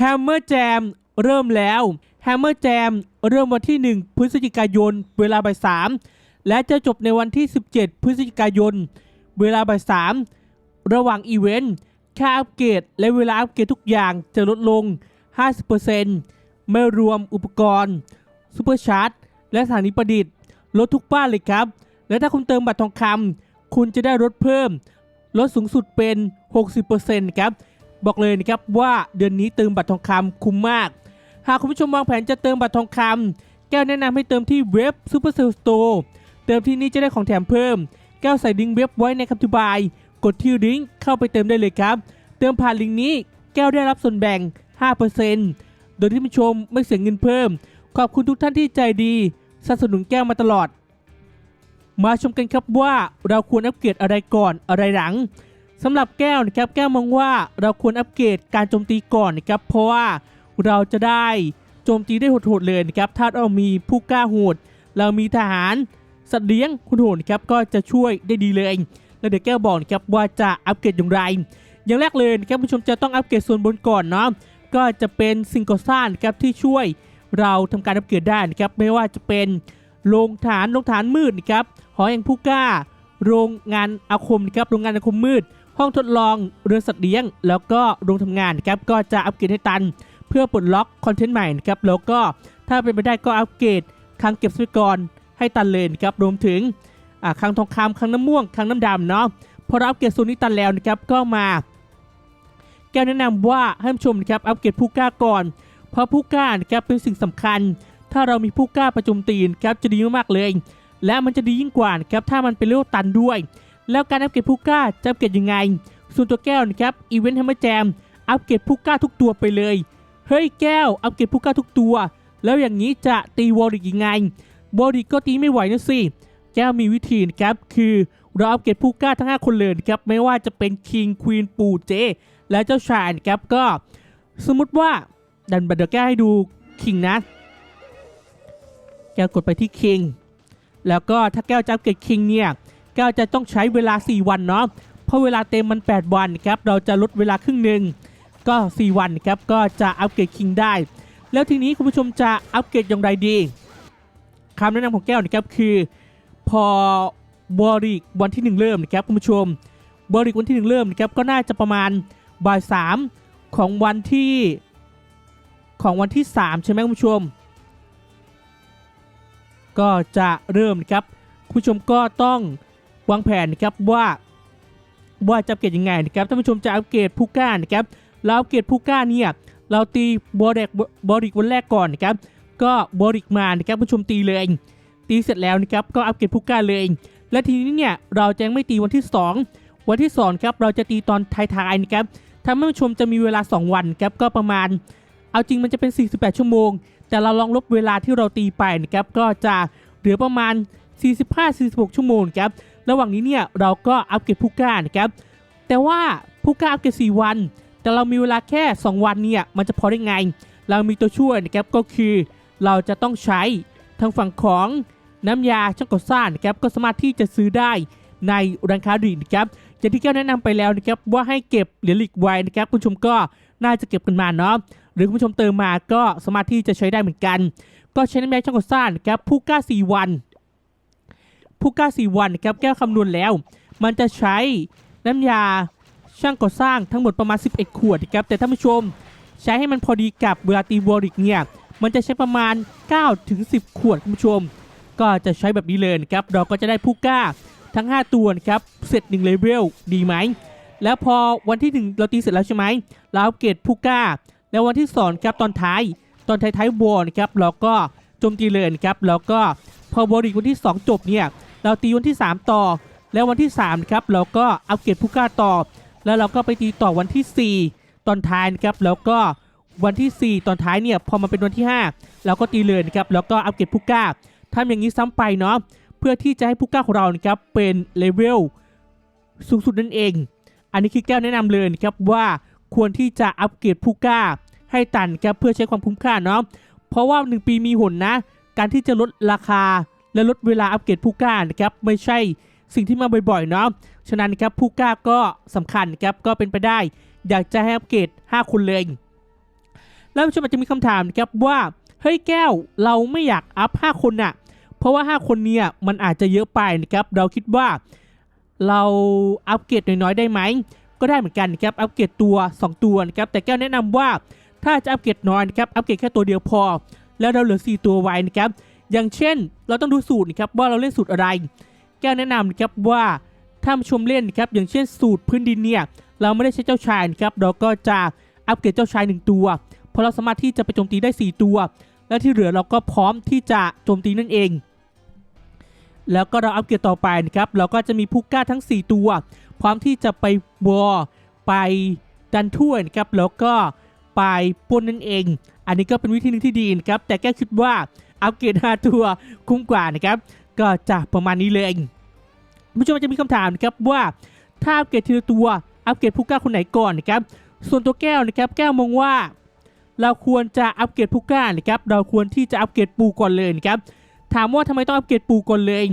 Hammer Jam เริ่มแล้ว Hammer Jam เริ่มวันที่ 1 พฤศจิกายน เวลาบ่าย3และจะจบในวันที่ 17 พฤศจิกายน เวลาบ่าย3ระหว่างอีเวนต์ค่าอัปเกรดและเวลาอัปเกรดทุกอย่างจะลดลง 50%ไม่รวมอุปกรณ์ซูเปอร์ชาร์จและสถานีประดิษฐ์ลดทุกบ้านเลยครับ และถ้าคุณเติมบัตรทองคำคุณจะได้ลดเพิ่มลดสูงสุดเป็น 60%ครับ บอกเลยนะครับว่าเดือนนี้เติมบัตรทองคำคุ้มมาก หากคุณผู้ชมวางแผนจะเติมบัตรทองคำแก้วแนะนำให้เติมที่เว็บ Supercell Store เติมที่นี่จะได้ของแถมเพิ่ม แก้วใส่ลิงก์เว็บไว้ในคำอธิบาย กดที่ลิงก์เข้าไปเติมได้เลยครับ เติมผ่านลิงก์นี้แก้วได้รับส่วนแบ่ง 5%โดยที่ผู้ชมไม่เสียเงินเพิ่ม ขอบคุณทุกท่านที่ใจดีสนับสนุนแก้วมาตลอด มาชมกันครับว่าเราควรอัปเกรดอะไรก่อนอะไรหลัง สำหรับแก้วนะครับแก้วมองว่าเราควรอัปเกรดการโจมตีก่อนนะครับเพราะว่าเราจะได้โจมตีได้โหดๆเลยนะครับถ้าเรามีผู้กล้าโหด เรามีทหารสัตว์เลี้ยงคุณโหดนะครับก็จะช่วยได้ดีเลย แล้วเดี๋ยวแก้วบอกนะครับว่าจะอัปเกรดอย่างไรอย่างแรกเลยนะครับผู้ชมจะต้องอัปเกรดส่วนบนก่อนเนาะก็จะเป็นสิ่งก่อสร้างนะครับที่ช่วยเราทำการอัปเกรดได้นะครับไม่ว่าจะเป็นโรงฐานโรงฐานมืดนะครับหอแห่งผู้กล้า โรงงานอาคมนะครับโรงงานอาคมมืด ห้องทดลองเรือสัตว์เลี้ยง แล้วก็โรงทำงานนะครับก็จะอัปเกรดให้ตัน เพื่อปลดล็อกคอนเทนต์ใหม่นะครับแล้วก็ถ้าเป็นไปได้ก็อัปเกรดคลังเก็บทรัพยากรให้ตันเลยนะครับรวมถึงคลังทองคำคลังน้ำม่วงคลังน้ำดำเนาะพอเราอัปเกรดโซนนี้ตันแล้วนะครับก็มา แก้วแนะนำว่าให้ชมนะครับอัปเกรดผู้กล้าก่อน เพราะผู้กล้านะครับเป็นสิ่งสำคัญ ถ้าเรามีผู้กล้าประจมตีนครับจะดีมากๆเลย และมันจะดียิ่งกว่านะครับถ้ามันเป็นเลเวลตันด้วย แล้วการอัปเกรดผู้กล้าจะอัปเกรดยังไง ส่วนตัวแก้วนะครับอีเวนต์ทำให้แจมอัปเกรดผู้กล้าทุกตัวไปเลย เฮ้ยแก้วอัปเกรดผู้กล้าทุกตัว แล้วอย่างนี้จะตีวอริกยังไงวอริกก็ตีไม่ไหวนะสิแก้วมีวิธีนะครับคือเราอัปเกรดผู้กล้าทั้ง 5 คนเลยนะครับไม่ว่าจะเป็นคิงควีนปู่เจ และเจ้าชายนะครับก็ สมมติว่าดันบัตเดอร์แก้วให้ดูคิงนะแก้วกดไปที่คิงแล้วก็ถ้าแก้วจะอัปเกรดคิงเนี่ย ก้วจะต้องใช้เวลา 4 วันเนาะเพราะเวลาเต็มมัน 8 วันครับเราจะลดเวลาครึ่งหนึ่งก็ 4 วันครับก็จะอัปเกรดคิงได้ แล้วทีนี้คุณผู้ชมจะอัปเกรดอย่างไรดีคำแนะนำของแก้วนะครับคือพอบริกวันที่ 1 เริ่มนะครับคุณผู้ชมบริกวันที่ 1 เริ่มนะครับก็น่าจะประมาณบ่ายสามของวันที่ของวันที่ 3 ใช่ไหมคุณผู้ชม ก็จะเริ่มนะครับคุณผู้ชมก็ต้อง วางแผนนะครับว่าว่าจะอัปเกรดยังไงนะครับท่านผู้ชมจะอัปเกรดผู้กล้านะครับเราอัปเกรดผู้กล้าเนี่ยเราตีบอริกบอริกวันแรกก่อนนะครับก็บอริกมานะครับผู้ชมตีเลยตีเสร็จแล้วนะครับก็อัปเกรดผู้กล้าเลย และทีนี้เนี่ยเราจะยังไม่ตีวันที่ 2 วันที่2ครับเราจะตีตอนท้ายๆนะครับท่านผู้ชมจะมีเวลา 2 วันครับก็ประมาณ เอาจริงมันจะเป็น 48 ชั่วโมง แต่เราลองลบเวลาที่เราตีไปนะครับก็จะเหลือประมาณ 45-46 ชั่วโมงครับ ระหว่างนี้เนี่ยเราก็อัปเกรดผู้กล้านะครับ แต่ว่าผู้กล้าอัปเกรด4วัน แต่เรามีเวลาแค่ 2 วันเนี่ยมันจะพอได้ไง เรามีตัวช่วยนะครับก็คือเราจะต้องใช้ทางฝั่งของน้ำยาช่างก่อสร้างนะครับก็สามารถที่จะซื้อได้ในร้านค้าดีนะครับอย่างที่แก้วแนะนำไปแล้วนะครับว่าให้เก็บเหรียญลิกไว้นะครับคุณชมก็น่าจะเก็บกันมาเนาะหรือคุณผู้ชมเติมมาก็สามารถที่จะใช้ได้เหมือนกัน ก็ใช้น้ำยาช่างก่อสร้างนะครับผู้กล้า 4 วัน ผู้กล้า4วันครับแก้วคำนวณแล้ว มันจะใช้น้ำยาช่างก่อสร้างทั้งหมดประมาณ 11 ขวดครับแต่ท่านผู้ชมใช้ให้มันพอดีกับเวลาตีวอริกเนี่ยมันจะใช้ประมาณ 9 ถึง 10 ขวดคุณผู้ชม ก็จะใช้แบบนี้เลยครับเราก็จะได้ผู้กล้าทั้ง 5 ตัวครับเสร็จ1เลเวลดีไหม แล้วพอวันที่ 1 เราตีเสร็จแล้วใช่ไหมเราอัปเกรดผู้กล้า แล้ววันที่2ครับตอนท้าย ตอนท้ายท้ายวอร์นะครับเราก็โจมตีเลยครับแล้วก็พอบอริกวันที่ 2 จบเนี่ย เราตีวันที่ 3 ต่อ แล้ววันที่ 3 ครับ เราก็อัปเกรดผู้กล้าต่อ แล้วเราก็ไปตีต่อวันที่ 4 ตอนท้ายนะครับ แล้วก็วันที่ 4 ตอนท้ายเนี่ย พอมันเป็นวันที่ 5 เราก็ตีเลยนะครับ แล้วก็อัปเกรดผู้กล้าทำอย่างนี้ซ้ำไปเนาะ เพื่อที่จะให้ผู้กล้าของเรานะครับ เป็นเลเวลสูงสุดนั่นเอง อันนี้คือแก้วแนะนำเลยนะครับว่าควรที่จะอัปเกรดผู้กล้า ให้ตันครับเพื่อใช้ความคุ้มค่าเนาะ เพราะว่า 1 ปีมีหนนะ การที่จะลดราคา และลดเวลาอัปเกรดผู้กล้านะครับไม่ใช่สิ่งที่มาบ่อยๆเนาะฉะนั้นนะครับผู้กล้าก็สำคัญครับก็เป็นไปได้ อยากจะให้อัปเกรด5คนเลยแล้วผู้ชมอาจจะมีคำถามนะครับว่าเฮ้ยแก้วเราไม่อยากอัพ5คนน่ะเพราะว่า 5 คนเนี่ยมันอาจจะเยอะไปนะครับเราคิดว่าเราอัปเกรดน้อยๆได้ไหมก็ได้เหมือนกันนะครับอัปเกรดตัว 2 ตัวนะครับแต่แก้วแนะนำว่าถ้าจะอัปเกรดน้อยนะครับอัปเกรดแค่ตัวเดียวพอ แล้วเราเหลือ 4 ตัวไว้นะครับ อย่างเช่น เราต้องดูสูตรนะครับว่าเราเล่นสูตรอะไร แก้วแนะนำนะครับว่าถ้ามาชมเล่นนะครับอย่างเช่นสูตรพื้นดินเนี่ยเราไม่ได้ใช้เจ้าชายนะครับเราก็จะอัปเกรดเจ้าชาย 1 ตัวเพราะเราสามารถที่จะไปโจมตีได้ 4 ตัว และที่เหลือเราก็พร้อมที่จะโจมตีนั่นเอง แล้วก็เราอัปเกรดต่อไปนะครับเราก็จะมีพุกก้าทั้ง 4 ตัว พร้อมที่จะไปวอไปดันถ้วยนะครับแล้วก็ไปป้นนั่นเอง อันนี้ก็เป็นวิธีหนึ่งที่ดีนะครับแต่แก้คิดว่า อัปเกรด5ตัวคุ้มกว่านะครับ ก็จะประมาณนี้เลยผู้ชมจะมีคำถามนะครับว่าถ้าอัปเกรดทีละตัวอัปเกรดพุกก้าคนไหนก่อนนะครับ ส่วนตัวแก้วนะครับ แก้วมองว่า เราควรจะอัปเกรดพุกก้านะครับ เราควรที่จะอัปเกรดปูก่อนเลยนะครับ ถามว่าทำไมต้องอัปเกรดปูก่อนเลย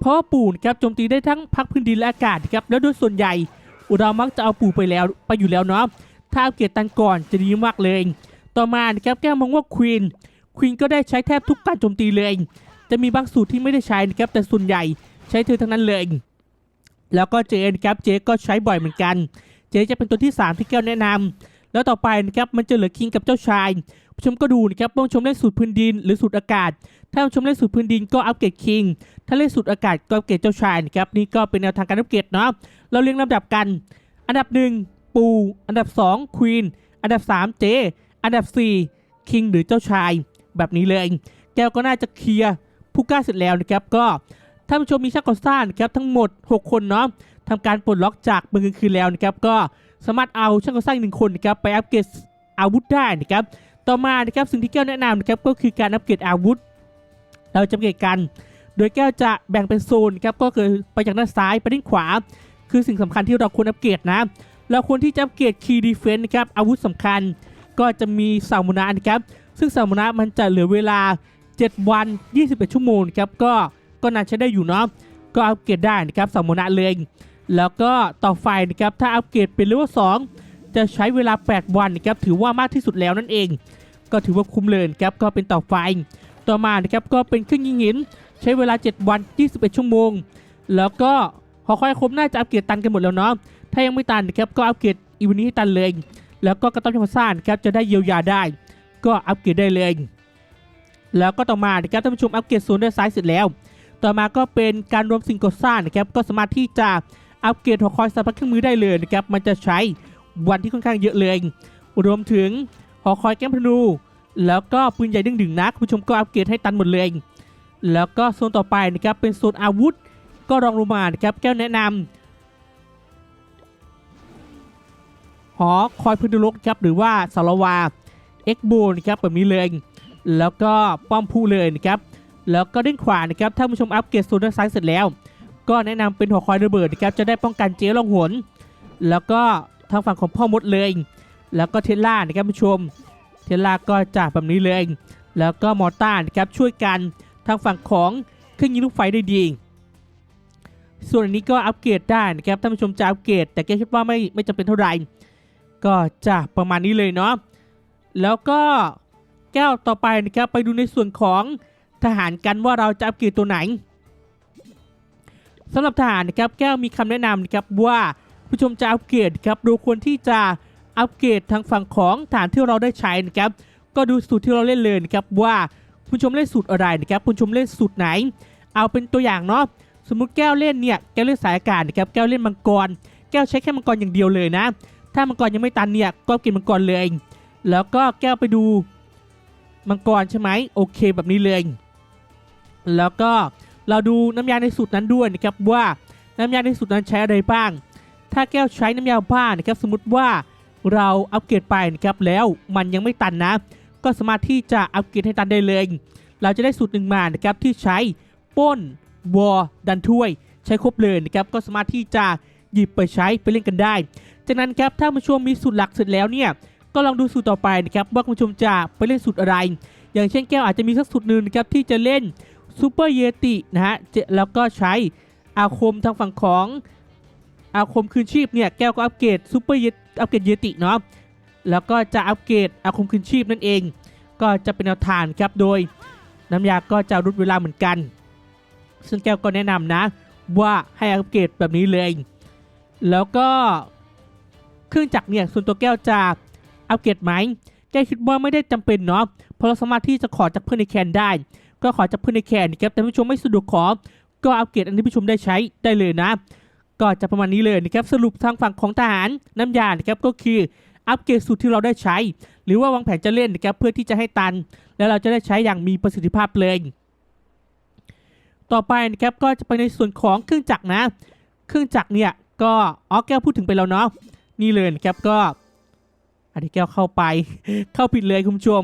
เพราะปูนะครับโจมตีได้ทั้งพักพื้นดินและอากาศครับแล้วโดยส่วนใหญ่เรามักจะเอาปูไปแล้วไปอยู่แล้วเนาะถ้าอัปเกรดตันก่อนจะดีมากเลย ต่อมานะครับแก้วมองว่าควีน ควีนก็ได้ใช้แทบทุกการโจมตีเลย จะมีบางสูตรที่ไม่ได้ใช้นะครับแต่ส่วนใหญ่ใช้เธอทั้งนั้นเลย แล้วก็เจนครับเจก็ใช้บ่อยเหมือนกัน เจจะเป็นตัวที่ 3 ที่แก้วแนะนำแล้วต่อไปนะครับมันจะเหลือคิงกับเจ้าชายผู้ชมก็ดูนะครับผู้ชมเล่นสูตรพื้นดินหรือสูตรอากาศ ถ้าผู้ชมเล่นสูตรพื้นดินก็อัปเกรดคิง ถ้าเล่นสูตรอากาศก็อัปเกรดเจ้าชายนะครับนี่ก็เป็นแนวทางการอัปเกรดเนาะ เราเรียงลำดับกัน อันดับ 1 ปู อันดับ 2 ควีน อันดับ 3 เจ อันดับ 4 คิงหรือเจ้าชาย แบบนี้เลย แก้วก็น่าจะเคลียร์ผู้กล้าเสร็จแล้วนะครับก็ท่านผู้ชมมีช่างก่อสร้างนะครับทั้งหมด 6 คนเนาะทำการปลดล็อกจากเมือกลางคืนแล้วนะครับก็สามารถเอาช่างก่อสร้างหนึ่งคนนะครับไปอัปเกรดอาวุธได้นะครับต่อมานะครับสิ่งที่แก้วแนะนำนะครับก็คือการอัปเกรดอาวุธ เราจะอัปเกรดกัน โดยแก้วจะแบ่งเป็นโซนครับก็คือไปจากด้านซ้ายไปด้านขวา คือสิ่งสำคัญที่เราควรอัปเกรดนะเราควรที่จะอัปเกรดคีย์ดีเฟนต์นะครับอาวุธสำคัญ ก็จะมีสามุนะนครับซึ่งสามุนะมันจะเหลือเวลา 7 วัน 21 ชั่วโมงครับก็ก็น่าใช้ได้อยู่เนาะก็อัปเกรดได้นะครับสามุนะเลย แล้วก็ต่อไฟนะครับถ้าอัปเกรดเป็นเลเวล2จะใช้เวลา 8 วันนะครับถือว่ามากที่สุดแล้วนั่นเอง ก็ถือว่าคุ้มเลยนะครับก็เป็นต่อไฟต่อมานะครับก็เป็นเครื่องยิงหินใช้เวลา 7 วัน 21 ชั่วโมง แล้วก็หอค่อยคมน่าจะอัปเกรดตันกันหมดแล้วเนาะถ้ายังไม่ตันนะครับก็อัปเกรดอีวันนี้ให้ตันเลย แล้วก็กระต้อมชมซ่านครับจะได้เยียวยาได้ ก็อัปเกรดได้เลย แล้วก็ต่อมานะครับท่านผู้ชมอัปเกรดโซนด้านซ้ายเสร็จแล้ว ต่อมาก็เป็นการรวมสิ่งก่อสร้างนะครับก็สามารถที่จะอัปเกรดหอคอยสารพัดเครื่องมือได้เลยนะครับมันจะใช้วันที่ค่อนข้างเยอะเลย รวมถึงหอคอยแก้มธนูแล้วก็ปืนใหญ่ดึงดึงนะคุณผู้ชมก็อัปเกรดให้ตันหมดเลย แล้วก็โซนต่อไปนะครับเป็นโซนอาวุธ ก็รองลงมานะครับแก้วแนะนำ หอคอยพื้นดินรกครับหรือว่าสารวาเอ็กโบนะครับแบบนี้เลยแล้วก็ป้อมผู้เลยนะครับแล้วก็ด้านขวานะครับถ้าผู้ชมอัปเกรดโซนด้านซ้ายเสร็จแล้ว ก็แนะนำเป็นหอคอยระเบิดนะครับจะได้ป้องกันเจ๊ลองหนแล้วก็ทางฝั่งของพ่อมดเลย แล้วก็เทสล่านะครับผู้ชม เทสล่าก็จะแบบนี้เลยแล้วก็มอต้านะครับช่วยกันทางฝั่งของเครื่องยิงลูกไฟได้ดีส่วนอันนี้ก็อัปเกรดได้นะครับท่านผู้ชมจะอัปเกรดแต่แกคิดว่าไม่ไม่จำเป็นเท่าไหร่ ก็จะประมาณนี้เลยเนาะแล้วก็แก้วต่อไปนะครับไปดูในส่วนของทหารกันว่าเราจะอัปเกรดตัวไหนสำหรับทหารนะครับแก้วมีคำแนะนำนะครับว่าผู้ชมจะอัปเกรดครับเราควรที่จะอัปเกรดทางฝั่งของฐานที่เราได้ใช้นะครับ ก็ดูสูตรที่เราเล่นเลยนะครับว่าผู้ชมเล่นสูตรอะไรนะครับผู้ชมเล่นสูตรไหน เอาเป็นตัวอย่างเนาะสมมุติแก้วเล่นเนี่ยแก้วเล่นสายอากาศนะครับแก้วเล่นมังกร แก้วใช้แค่มังกรอย่างเดียวเลยนะ ถ้ามังกรยังไม่ตันเนี่ยก็กินมังกรเลย แล้วก็แก้วไปดูมังกรใช่ไหมโอเคแบบนี้เลย แล้วก็เราดูน้ำยาในสูตรนั้นด้วยนะครับว่าน้ำยาในสูตรนั้นใช้อะไรบ้าง ถ้าแก้วใช้น้ำยาบ้านะครับสมมติว่าเราอัปเกรดไปนะครับแล้วมันยังไม่ตันนะ ก็สามารถที่จะอัปเกรดให้ตันได้เลย เราจะได้สูตรหนึ่งมานะครับที่ใช้ป้นวอดันถ้วย ใช้ครบเลยนะครับก็สามารถที่จะหยิบไปใช้ไปเล่นกันได้ จากนั้นครับถ้าผู้ชมมีสูตรหลักเสร็จแล้วเนี่ยก็ลองดูสูตรต่อไปนะครับว่าคุณผู้ชมจะไปเล่นสูตรอะไร อย่างเช่นแก้วอาจจะมีสักสูตรหนึ่งครับที่จะเล่นซูเปอร์เยตินะฮะแล้วก็ใช้อาคมทางฝั่งของอาคมคืนชีพเนี่ยแก้วก็อัปเกรดซูเปอร์เยอัปเกรดเยติเนาะแล้วก็จะอัปเกรดอาคมคืนชีพนั่นเอง ก็จะเป็นแนวทางครับโดยน้ำยาก็จะรุดเวลาเหมือนกัน ซึ่งแก้วก็แนะนำนะว่าให้อัปเกรดแบบนี้เลย แล้วก็ เครื่องจักรเนี่ยส่วนตัวแก้วจะอัปเกรดไหมแก้คิดว่าไม่ได้จำเป็นเนาะเพราะเราสามารถที่จะขอจากเพื่อนในแคนได้ ก็ขอจากเพื่อนในแคนนะครับแต่ผู้ชมไม่สะดวกขอ ก็อัปเกรดอันที่ผู้ชมได้ใช้ได้เลยนะ ก็จะประมาณนี้เลยนะครับสรุปทางฝั่งของทหารน้ำยานะครับก็คืออัปเกรดสูตรที่เราได้ใช้ หรือว่าวางแผนจะเล่นนะครับเพื่อที่จะให้ตัน แล้วเราจะได้ใช้อย่างมีประสิทธิภาพเลยต่อไปนะครับก็จะไปในส่วนของเครื่องจักรนะ เครื่องจักรเนี่ยก็อ๋อแก้วพูดถึงไปแล้วเนาะ นี่เลยนะครับก็อันนี้แก้วเข้าไป เข้าผิดเลยคุณผู้ชม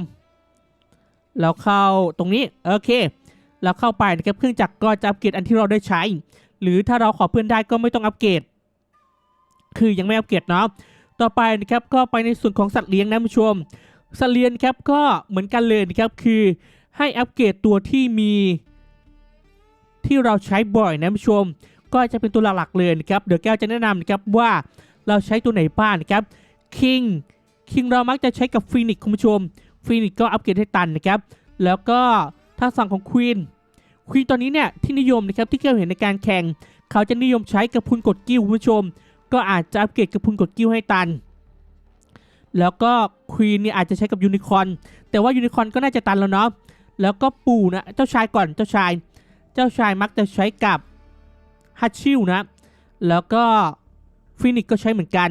แล้วเข้าตรงนี้โอเคเราเข้าไปนะครับเครื่องจักรก็จะอัปเกรดอันที่เราได้ใช้ หรือถ้าเราขอเพื่อนได้ก็ไม่ต้องอัปเกรด คือยังไม่อัปเกรดเนาะต่อไปนะครับก็ไปในส่วนของสัตว์เลี้ยงนะคุณผู้ชมสัตว์เลี้ยงครับก็เหมือนกันเลยนะครับคือให้อัปเกรดตัวที่มี ที่เราใช้บ่อยนะผู้ชม ก็จะเป็นตัวหลักๆเลยนะครับเดี๋ยวแก้วจะแนะนำนะครับว่า เราใช้ตัวไหนบ้างนะครับคิงคิงเรามักจะใช้กับฟีนิกคุณผู้ชมฟีนิกก็อัปเกรดให้ตันนะครับ แล้วก็ทางฝั่งของควีนควีนตอนนี้เนี่ยที่นิยมนะครับที่แก้วเห็นในการแข่ง เขาจะนิยมใช้กับพุนกดกิ้วคุณผู้ชม ก็อาจจะอัปเกรดกับพุนกดกิ้วให้ตัน แล้วก็ควีนเนี่ยอาจจะใช้กับยูนิคอร์นแต่ว่ายูนิคอร์นก็น่าจะตันแล้วเนาะแล้วก็ปู่นะเจ้าชายก่อนเจ้าชาย เจ้าชายมักจะใช้กับฮัตชิลนะแล้วก็ ฟินิกก็ใช้เหมือนกัน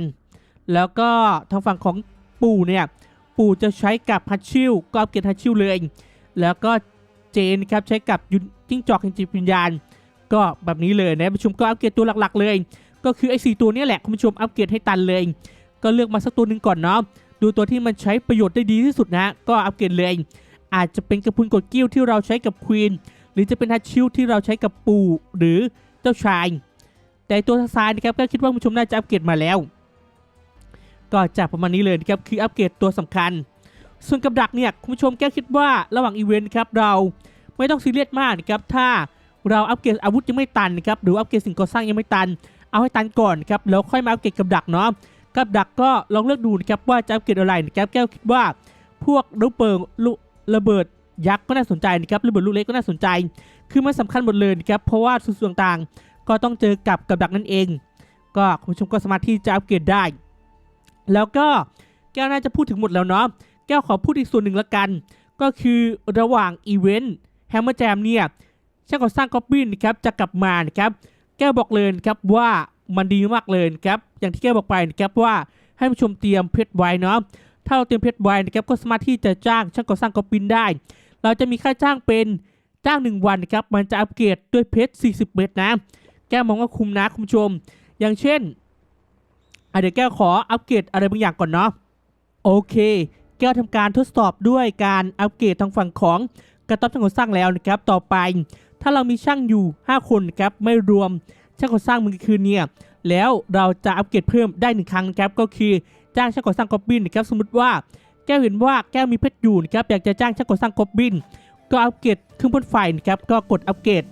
แล้วก็ทางฝั่งของปู่เนี่ย ปู่จะใช้กับฮัตชิลก็อัปเกรดฮัตชิลเลย แล้วก็เจนครับใช้กับยุนจิ้งจอกแห่งจิตวิญญาณ ก็แบบนี้เลยนะผู้ชมก็อัปเกรดตัวหลักๆเลย ก็คือไอ้สตัวนี้แหละคุณผู้ชมอัปเกรดให้ตันเลย ก็เลือกมาสักตัวหนึ่งก่อนเนาะดูตัวที่มันใช้ประโยชน์ได้ดีที่สุดนะ ก็อัปเกรดเลย อาจจะเป็นกระพุนกดกิ้วที่เราใช้กับควีนหรือจะเป็นฮัตชิลที่เราใช้กับปู่หรือเจ้าชาย แต่ตัวทางซ้ายนะครับก็คิดว่าคุณผู้ชมน่าจะอัปเกรดมาแล้ว ก็จะประมาณนี้เลยนะครับคืออัปเกรดตัวสำคัญ ส่วนกับดักเนี่ยคุณผู้ชมแก้วคิดว่าระหว่างอีเวนต์ครับเราไม่ต้องซีเรียสมากนะครับถ้าเราอัปเกรดอาวุธยังไม่ตันนะครับหรืออัปเกรดสิ่งก่อสร้างยังไม่ตัน เอาให้ตันก่อนครับแล้วค่อยมาอัปเกรดกับดักเนาะกับดักก็ลองเลือกดูนะครับว่าจะอัปเกรดอะไรนะครับแก้วคิดว่าพวกลูกเปิงลูกระเบิดยักษ์ก็น่าสนใจนะครับระเบิดลูกเล็กก็น่าสนใจ คือมันสำคัญหมดเลยนะครับเพราะว่าส่วนต่างๆ ก็ต้องเจอกับกับดักนั่นเอง ก็คุณผู้ชมก็สามารถที่จะอัปเกรดได้ แล้วก็แก้วน่าจะพูดถึงหมดแล้วเนาะแก้วขอพูดอีกส่วนหนึ่งละกัน ก็คือระหว่างอีเวนต์แฮมเมอร์แจมเนี่ยช่างก่อสร้างก๊อบบินนะครับจะกลับมานะครับแก้วบอกเลยครับว่ามันดีมากเลยครับอย่างที่แก้วบอกไปนะครับว่าให้ผู้ชมเตรียมเพชรไว้เนาะถ้าเราเตรียมเพชรไว้นะครับก็สามารถที่จะจ้างช่างก่อสร้างก๊อบบินได้ เราจะมีค่าจ้างเป็นจ้าง 1 วันนะครับมันจะอัปเกรดด้วยเพชร40 เม็ดนะ แก้วมองว่าคุมนะคุณชม อย่างเช่นเดี๋ยวแก้วขออัปเกรดอะไรบางอย่างก่อนเนาะโอเค แก้วทำการทดสอบด้วยการอัปเกรดทางฝั่งของกระต๊อบช่างก่อสร้างแล้วนะครับ ต่อไป ถ้าเรามีช่างอยู่ 5 คนนะครับไม่รวมช่างก่อสร้างมือคืนเนี่ยแล้วเราจะอัปเกรดเพิ่มได้หนึ่งครั้งนะครับก็คือจ้างช่างก่อสร้างกอบบินนะครับสมมติว่าแก้วเห็นว่าแก้วมีเพชรอยู่นะครับอยากจะจ้างช่างก่อสร้างกอบบิน ก็อัปเกรดเครื่องพ่นไฟนะครับก็กดอัปเกรด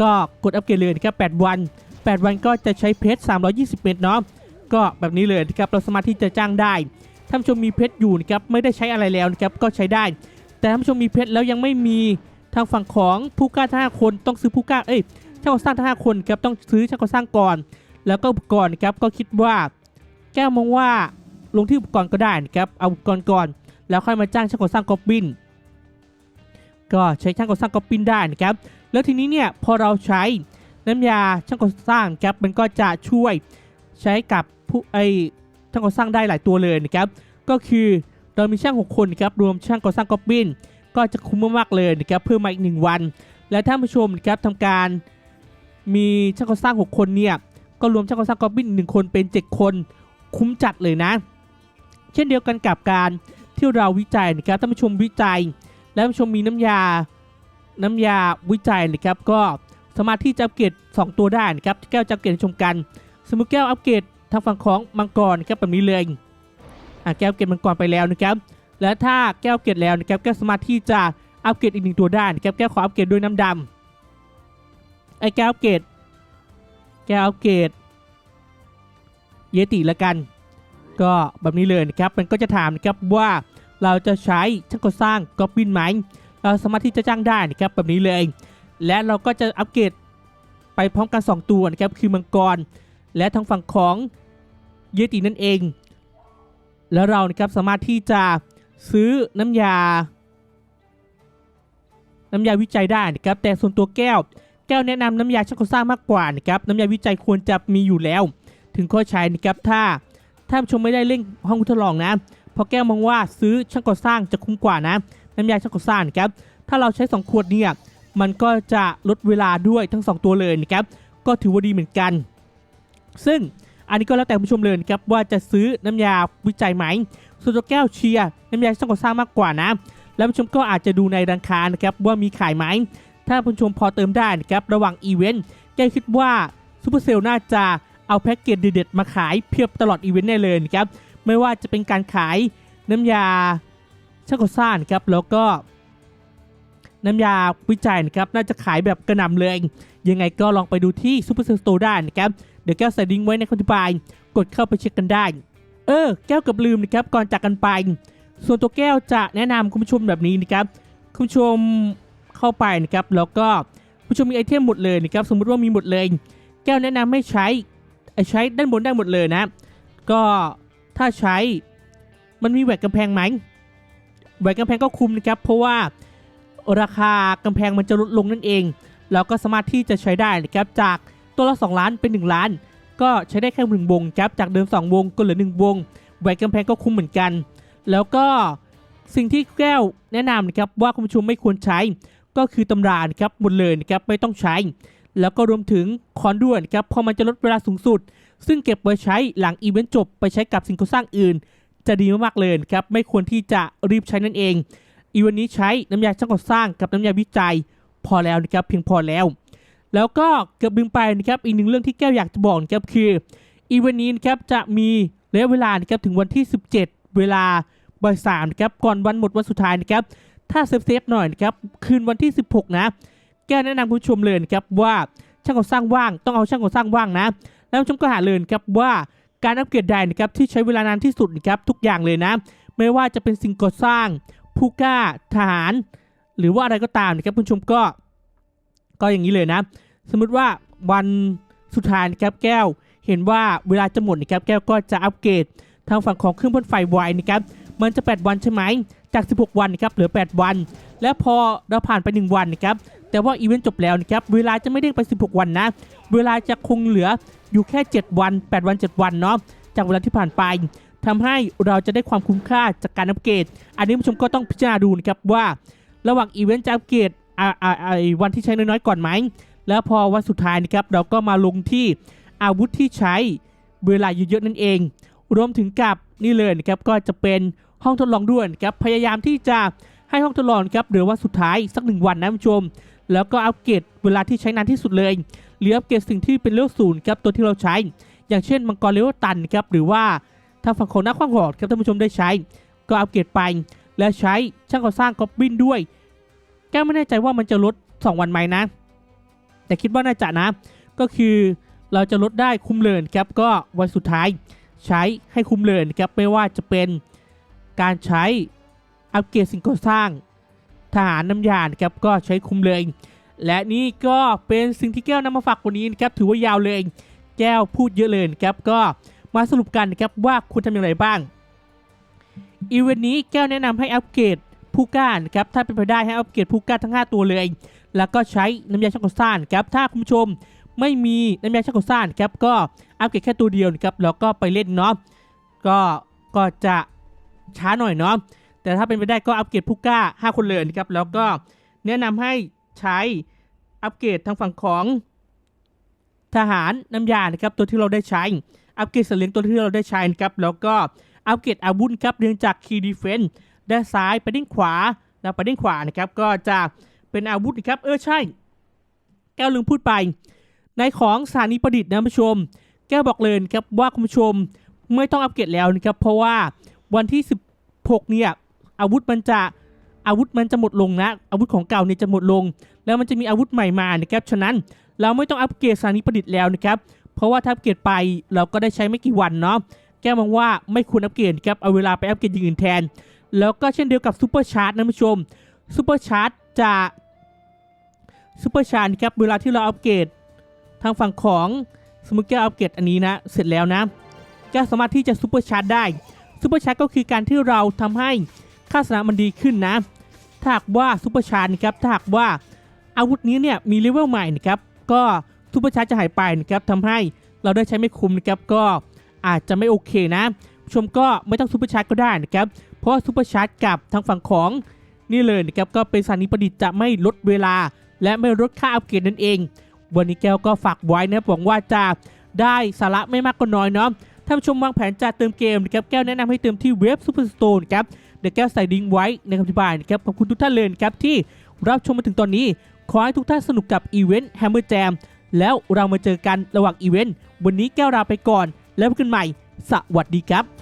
ก็กดอัปเกรดเลยนะครับ8วัน 8 วันก็จะใช้เพชร 320 เม็ดเนาะก็แบบนี้เลยนะครับเราสามารถที่จะจ้างได้ท่านผู้ชมมีเพชรอยู่นะครับไม่ได้ใช้อะไรแล้วนะครับก็ใช้ได้ แต่ท่านผู้ชมมีเพชรแล้วยังไม่มีทางฝั่งของผู้กล้าทั้งห้าคนต้องซื้อผู้กล้าเอ้ยช่างก่อสร้างทั้งห้าคนครับต้องซื้อช่างก่อสร้างก่อน แล้วก็อุปกรณ์นะครับก็คิดว่า แก้วมองว่าลงที่อุปกรณ์ก็ได้นะครับเอาอุปกรณ์ก่อน แล้วค่อยมาจ้างช่างก่อสร้างกอบบินก็ใช้ช่างก่อสร้างกอบบินได้นะครับ แล้วทีนี้เนี่ยพอเราใช้น้ำยาช่างก่อสร้างครับมันก็จะช่วยใช้กับผู้ไอช่างก่อสร้างได้หลายตัวเลยนะครับ ก็คือเรามีช่าง 6 คนนะครับรวมช่างก่อสร้างกอบบินก็จะคุ้มมากๆเลยนะครับเพิ่มมาอีก 1 วัน และท่านผู้ชมนะครับทำการมีช่างก่อสร้าง 6 คนเนี่ยก็รวมช่างก่อสร้างกอบบินหนึ่งคนเป็น 7 คนคุ้มจัดเลยนะ เช่นเดียวกันกับการที่เราวิจัยนะครับท่านผู้ชมวิจัย และท่านผู้ชมมีน้ำยา น้ำยาวิจัยนะครับก็สามารถที่จะอัปเกรด2 ตัวได้นะครับที่แก้วจะอัปเกรดชมกัน สมมติแก้วอัปเกรดทางฝั่งของมังกรนะครับแบบนี้เลยอะแก้วเกรดมังกรไปแล้วนะครับ และถ้าแก้วเกรดแล้วนะครับแก้วสามารถที่จะอัปเกรดอีกหนึ่งตัวได้นะครับแก้วขออัปเกรดด้วยน้ำดำไอ้แก้วอัปเกรดแก้วอัปเกรดเยติละกัน ก็แบบนี้เลยนะครับมันก็จะถามนะครับว่าเราจะใช้ช่างก่อสร้างก็บินไหม เราสามารถที่จะจ้างได้นะครับแบบนี้เลย และเราก็จะอัปเกรดไปพร้อมกัน 2 ตัวนะครับคือมังกร และทางฝั่งของเยตินั่นเอง แล้วเรานะครับสามารถที่จะซื้อน้ำยา น้ำยาวิจัยได้นะครับแต่ส่วนตัวแก้ว แก้วแนะนำน้ำยาช่างก่อสร้างมากกว่านะครับน้ำยาวิจัยควรจะมีอยู่แล้ว ถึงข้อใช้นะครับถ้าถ้าชมไม่ได้เล่นห้องทดลองนะเพราะแก้วมองว่าซื้อช่างก่อสร้างจะคุ้มกว่านะ น้ำยาช่างก่อสร้านครับถ้าเราใช้ 2 ขวดเนี่ยมันก็จะลดเวลาด้วยทั้ง 2 ตัวเลยนะครับก็ถือว่าดีเหมือนกัน ซึ่งอันนี้ก็แล้วแต่ผู้ชมเลยนะครับว่าจะซื้อน้ำยาวิจัยไหมส่วนตัวแก้วเชียร์น้ำยาช่างก่อสร้างมากกว่านะ แล้วผู้ชมก็อาจจะดูในร้านค้านะครับว่ามีขายไหมถ้าผู้ชมพอเติมได้นะครับระหว่างอีเวนต์แก้คิดว่าซูเปอร์เซลน่าจะเอาแพ็กเกจเด็ดๆมาขายเพียบตลอดอีเวนต์แน่เลยนะครับไม่ว่าจะเป็นการขายน้ำยา ช่างก่อสร้างนครับแล้วก็น้ำยาวิจัยนะครับน่าจะขายแบบกระหน่ำเลย ยังไงก็ลองไปดูที่ซูเปอร์เซลสโตร์ได้นะครับ เดี๋ยวแก้วใส่ลิงไว้ในคำอธิบาย กดเข้าไปเช็คกันได้ เออ แก้วเกับลืมนะครับ ก่อนจากกันไป ส่วนตัวแก้วจะแนะนำคุณผู้ชมแบบนี้นะครับ คุณผู้ชมเข้าไปนะครับ แล้วก็ผู้ชมมีไอเทมหมดเลยนะครับ สมมุติว่ามีหมดเลย แก้วแนะนำให้ใช้ใช้ด้านบนได้หมดเลยนะ ก็ถ้าใช้มันมีแหวกกำแพงไหม แหวกกำแพงก็คุ้มนะครับ เพราะว่าราคากำแพงมันจะลดลงนั่นเองเราก็สามารถที่จะใช้ได้นะครับ จากตัวละ 2 ล้านเป็น 1 ล้าน ก็ใช้ได้แค่หนึ่งวงครับ จากเดิม 2 วงก็เหลือ 1 วง แหวกกำแพงก็คุ้มเหมือนกัน แล้วก็สิ่งที่แก้วแนะนำนะครับว่าคุณผู้ชมไม่ควรใช้ ก็คือตำรานะครับหมดเลยนะครับไม่ต้องใช้ แล้วก็รวมถึงคอนด้วยนะครับพอมันจะลดเวลาสูงสุด ซึ่งเก็บไว้ใช้หลังอีเวนต์จบไปใช้กับสิ่งก่อสร้างอื่น จะดีมากๆเลยครับไม่ควรที่จะรีบใช้นั่นเอง อีเวนนี้ใช้น้ำยาช่างก่อสร้างกับน้ำยาวิจัยพอแล้วนะครับเพียงพอแล้ว แล้วก็เกือบลืมไปนะครับอีกหนึ่งเรื่องที่แก้วอยากจะบอกนะครับคืออีเวนนี้นะครับจะมีระยะเวลานะครับถึงวันที่ 17 เวลาบ่ายสามนะครับก่อนวันหมดวันสุดท้ายนะครับถ้าเซฟเซฟๆหน่อยนะครับคืนวันที่ 16 นะ แก้แนะนำผู้ชมเลยนะครับว่าช่างก่อสร้างว่างต้องเอาช่างก่อสร้างว่างนะ แล้วชมก็หาเลยนะครับว่า การอัปเกรดใดนะครับที่ใช้เวลานานที่สุดนะครับทุกอย่างเลยนะ ไม่ว่าจะเป็นสิ่งก่อสร้างผู้กล้าทหาร หรือว่าอะไรก็ตามนะครับคุณผู้ชมก็ ก็อย่างนี้เลยนะ สมมติว่าวันสุดท้ายนะครับแก้ว เห็นว่าเวลาจะหมดนะครับแก้วก็จะอัปเกรดทางฝั่งของเครื่องพ่นไฟไวนะครับมันจะ 8 วันใช่ไหมจาก 16 วันนะครับเหลือ 8 วัน และพอเราผ่านไป 1 วันนะครับ แต่ว่าอีเวนต์จบแล้วนะครับเวลาจะไม่เด้งไป 16 วันนะ เวลาจะคงเหลืออยู่แค่ 7 วัน 8 วัน 7 วันเนาะจากเวลาที่ผ่านไปทำให้เราจะได้ความคุ้มค่าจากการอัปเกรด อันนี้ผู้ชมก็ต้องพิจารณาดูนะครับว่า ระหว่างอีเวนต์จะอัปเกรดอ่าอ่าอ่าวันที่ใช้น้อยๆก่อนไหมแล้วพอวันสุดท้ายนะครับเราก็มาลงที่อาวุธที่ใช้เวลาเยอะๆนั่นเอง รวมถึงกับนี่เลยนะครับก็จะเป็นห้องทดลองด้วยนะครับพยายามที่จะให้ห้องทดลองครับเหลือวันสุดท้ายสักหนึ่งวันนะผู้ชม แล้วก็อัปเกรดเวลาที่ใช้นานที่สุดเลยหรืออัปเกรดสิ่งที่เป็นเลเวลศูนย์ครับตัวที่เราใช้ อย่างเช่นมังกรเลเวลตันครับหรือว่าถ้าฝั่งของนักขว้างหอกครับท่านผู้ชมได้ใช้ ก็อัปเกรดไป และใช้ช่างก่อสร้างกอบบินด้วยแก้ไม่แน่ใจว่ามันจะลด 2 วันไหมนะ แต่คิดว่าน่าจะนะ ก็คือเราจะลดได้คุ้มเลยครับก็วันสุดท้ายใช้ให้คุ้มเลยครับไม่ว่าจะเป็นการใช้อัปเกรดสิ่งก่อสร้าง ทหารน้ำยานครับก็ใช้คุ้มเลย และนี่ก็เป็นสิ่งที่แก้วนำมาฝากวันนี้นะครับถือว่ายาวเลย แก้วพูดเยอะเลยครับก็มาสรุปกันนะครับว่าคุณทำอย่างไรบ้างอีเวนต์นี้แก้วแนะนำให้อัปเกรดผู้ก้านครับถ้าเป็นไปได้ให้อัปเกรดผู้กล้าทั้ง 5 ตัวเลย แล้วก็ใช้น้ำยาช่างก่อสร้างครับถ้าคุณผู้ชมไม่มีน้ำยาช่างก่อสร้างครับก็อัปเกรดแค่ตัวเดียวนะครับแล้วก็ไปเล่นเนาะก็ก็จะช้าหน่อยเนาะ แต่ถ้าเป็นไปได้ก็อัปเกรดผู้กล้า 5 คนเลยนะครับ แล้วก็แนะนำให้ใช้อัปเกรดทางฝั่งของทหารน้ำยานะครับตัวที่เราได้ใช้ อัปเกรดสลียงตัวที่เราได้ใช้นะครับแล้วก็อัปเกรดอาวุธครับเรียงจากคีย์ดีเฟนส์ด้านซ้ายไปด้านขวาแล้วไปด้านขวานะครับก็จะเป็นอาวุธนะครับเออใช่ แก้วลืมพูดไป ในของสถานีประดิษฐ์นะผู้ชม แก้วบอกเลยครับว่าคุณผู้ชมไม่ต้องอัปเกรดแล้วนะครับเพราะว่าวันที่ 16 เนี่ย อาวุธมันจะอาวุธมันจะหมดลงนะ อาวุธของเก่าเนี่ยจะหมดลง แล้วมันจะมีอาวุธใหม่มานะครับฉะนั้นเราไม่ต้องอัปเกรดสถานีประดิษฐ์แล้วนะครับเพราะว่าถ้าอัปเกรดไปเราก็ได้ใช้ไม่กี่วันเนาะแก้มองว่าไม่ควรอัปเกรดครับเอาเวลาไปอัปเกรดอย่างอื่นแทน แล้วก็เช่นเดียวกับซูเปอร์ชาร์จนะผู้ชมซูเปอร์ชาร์จจะซูเปอร์ชาร์จครับเวลาที่เราอัปเกรดทางฝั่งของสมมติแก้วอัปเกรดอันนี้นะเสร็จแล้วนะแก้วสามารถที่จะซูเปอร์ชาร์จได้ซูเปอร์ชาร์จก็คือการที่เราทำให้ ค่าสนามมันดีขึ้นนะ ถ้าหากว่าซูเปอร์ชาร์จนะครับถ้าหากว่าอาวุธนี้เนี่ยมีเลเวลใหม่นะครับก็ซูเปอร์ชาร์จจะหายไปนะครับทำให้เราได้ใช้ไม่คุ้มนะครับก็อาจจะไม่โอเคนะชมก็ไม่ต้องซูเปอร์ชาร์จก็ได้นะครับ เพราะว่าซูเปอร์ชาร์จกับทางฝั่งของนี่เลยนะครับ ก็เป็นสถานีประดิษฐ์จะไม่ลดเวลา และไม่ลดค่าอัปเกรดนั่นเอง วันนี้แก้วก็ฝากไว้นะหวังว่าจะได้สาระไม่มากก็น้อยเนาะถ้าผู้ชมวางแผนจะเติมเกมนะครับแก้วแนะนำให้เติมที่เว็บซูเปอร์สโตนครับ เดี๋ยวแก้วใส่ดิงไว้ในคำอธิบายนะครับขอบคุณทุกท่านเลยนะครับที่รับชมมาถึงตอนนี้ ขอให้ทุกท่านสนุกกับอีเวนต์แฮมเมอร์แจมแล้วเรามาเจอกันระหว่างอีเวนต์วันนี้แก้วลาไปก่อน แล้วพบกันใหม่ สวัสดีครับ